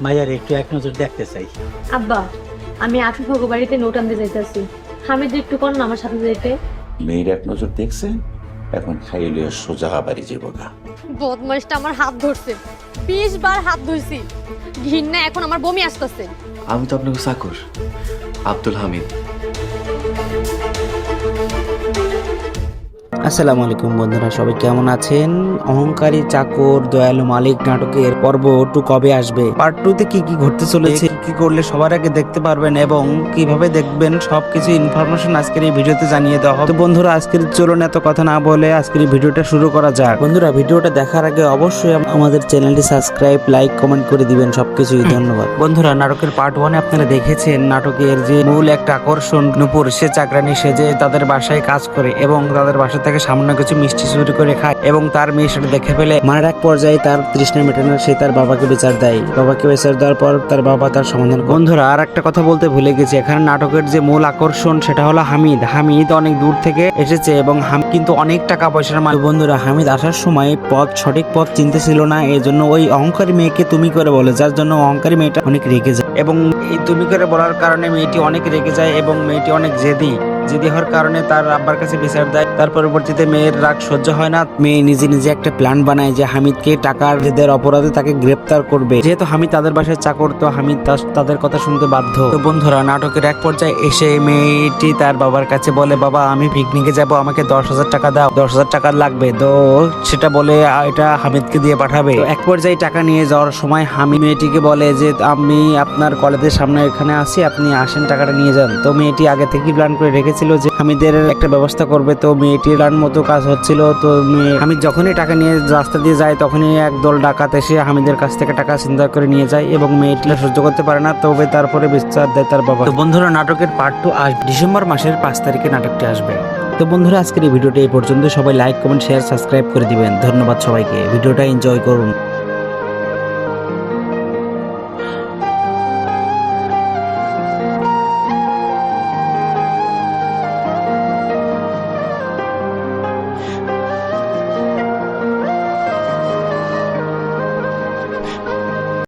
মাইয়ার একটু এক নজর দেখতে চাই। আব্বা আমি আফিফ হগো বাড়িতে নোট আনতে যাইতেছি। হামিদ একটু কর না আমার সাথে যাইতে। মেয়ের এক নজর দেখছে? এখন খাইলে সোজা বাড়ি যাব গা। বদমাইশটা আমার হাত ধরছে। বিশ বার হাত ধরছি। ঘৃণা এখন আমার বমি আসতেছে। আমি তো আপনাকে চাকর। আব্দুল হামিদ। আসসালামু আলাইকুম বন্ধুরা, সবাই কেমন আছেন? অহংকারী চাকর, দয়ালু মালিক নাটকের পর্ব টু কবে আসবে? পার্ট টু তে কি কি ঘটতে চলেছে, কি করলে সবার আগে দেখতে পারবেন এবং কীভাবে দেখবেন সবকিছু ইনফরমেশন আজকের এই ভিডিওতে জানিয়ে দেওয়া হবে। বন্ধুরা, আজকের চলুন এত কথা না বলে আজকের ভিডিওটা শুরু করা যাক। বন্ধুরা, ভিডিওটা দেখার আগে অবশ্যই আমাদের চ্যানেলটি সাবস্ক্রাইব লাইক কমেন্ট করে দিবেন সবকিছুই। ধন্যবাদ। বন্ধুরা, নাটকের পার্ট ওয়ানে আপনারা দেখেছেন নাটকের যে মূল একটা আকর্ষণ নূপুর, সে চাকরানি সেজে তাদের বাসায় কাজ করে এবং তাদের বাসা থেকে সামান্য কিছু মিষ্টি চুরি করে খায় এবং তার মেয়ে সেটা দেখে ফেলে মারার এক পর্যায়ে তার তৃষ্ণা মেটানোর সে তার বাবাকে বিচার দেয়। বাবাকে বিচার দেওয়ার পর তার বাবা তার সমাধান বন্ধুরা আর একটা কথা বলতে ভুলে গেছি। এখানে নাটকের যে মূল আকর্ষণ সেটা হলো হামিদ। হামিদ অনেক দূর থেকে এসেছে এবং হাম কিন্তু অনেক টাকা পয়সার মালিক বন্ধুরা, হামিদ আসার সময় পথ সঠিক পথ চিনতে ছিল না এই জন্য ওই অহংকারী মেয়েকে তুমি করে বলে, যার জন্য অহংকারী মেয়েটা অনেক রেগে যায়। এবং এই তুমি করে বলার কারণে মেয়েটি অনেক রেগে যায় এবং মেয়েটি অনেক জেদি। জেদি হওয়ার কারণে তার আব্বার কাছে বিচার দেয়। তার পরবর্তীতে মেয়ের রাগ সহ্য হয় না। মেয়ে নিজে নিজে একটা প্ল্যান বানায় যে হামিদকে টাকার জেদের অপরাধে তাকে গ্রেপ্তার করবে। যেহেতু হামিদ তাদের বাসায় চাকর, তো হামিদ তাদের কথা শুনতে বাধ্য। তো বন্ধুরা, নাটকের এক পর্যায়ে এসে মেয়েটি তার বাবার কাছে বলে, বাবা, আমি পিকনিকে যাব, আমাকে দশ হাজার টাকা দাও। দশ হাজার টাকা লাগবে। তো সেটা বলে এটা হামিদকে দিয়ে পাঠাবে। এক পর্যায়ে টাকা নিয়ে যাওয়ার সময় হামি মেয়েটিকে বলে যে, আমি আপনার কলেজের সামনে এখানে আসি আপনি আসেন, টাকাটা নিয়ে যান। তো মেয়েটি আগে থেকেই প্ল্যান করে রেখেছিল যে হামিদের একটা ব্যবস্থা করবে, তো মেয়েটির প্ল্যান মতো কাজ হচ্ছিল। তো হামিদ যখনই টাকা নিয়ে রাস্তা দিয়ে যায়, তখনই একদল ডাকাত এসে হামিদের কাছ থেকে টাকা চিন্তা করে নিয়ে যায় এবং মেয়েটি সহ্য করতে পারে না। তবে তারপরে বিচার দেয় তার বাবা। তো বন্ধুরা, নাটকের পার্ট টু আসবে ডিসেম্বর মাসের পাঁচ তারিখে নাটকটি আসবে। তো বন্ধুরা, আজকের এই ভিডিওটা এই পর্যন্ত। সবাই লাইক কমেন্ট শেয়ার সাবস্ক্রাইব করে দিবেন। ধন্যবাদ সবাইকে। ভিডিওটা এনজয় করুন।